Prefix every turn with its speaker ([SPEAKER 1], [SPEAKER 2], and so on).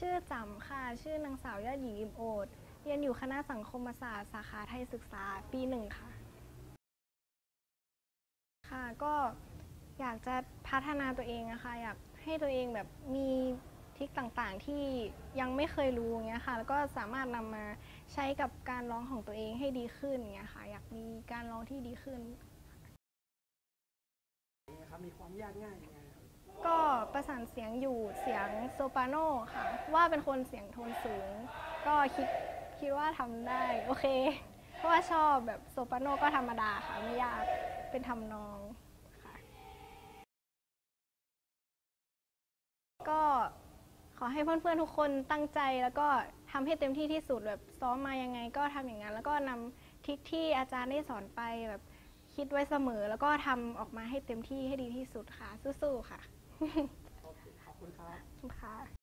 [SPEAKER 1] ชื่อจำค่ะ ชื่อนางสาวยอดหญิงอิมโอด เรียนอยู่คณะสังคมศาสตร์สาขาไทยศึกษาปีหนึ่งค่ะ ค่ะก็อยากจะพัฒนาตัวเองนะคะ อยากให้ตัวเองแบบมีทิคต่างๆที่ยังไม่เคยรู้เงี้ยค่ะ แล้วก็สามารถนำมาใช้กับการร้องของตัวเองให้ดีขึ้นเงี้ยค่ะ อยากมีการร้องที่ดีขึ้น
[SPEAKER 2] นะครับมีความยากง่ายยังไงครับ
[SPEAKER 1] ก็ประสาน เสียงอยู่เสียงโซปราโนค่ะ ว่าเป็นคนเสียงโทนสูง ก็คิดคิดว่าทำได้โอเค เพราะว่าชอบแบบโซปราโนก็ธรรมดาค่ะไม่ยากเป็นทำนองค่ะ ก็ขอให้เพื่อนๆทุกคนตั้งใจแล้วก็ทำให้เต็มที่ที่สุดแบบซ้อมมายังไงก็ทำอย่างนั้น แล้วก็นำทริคที่อาจารย์ได้สอนไปแบบคิดไว้เสมอแล้วก็ทำออกมาให้เต็มที่ให้ดีที่สุดค่ะสู้ๆค่ะ
[SPEAKER 2] คุณครั
[SPEAKER 1] บคุณค่ะ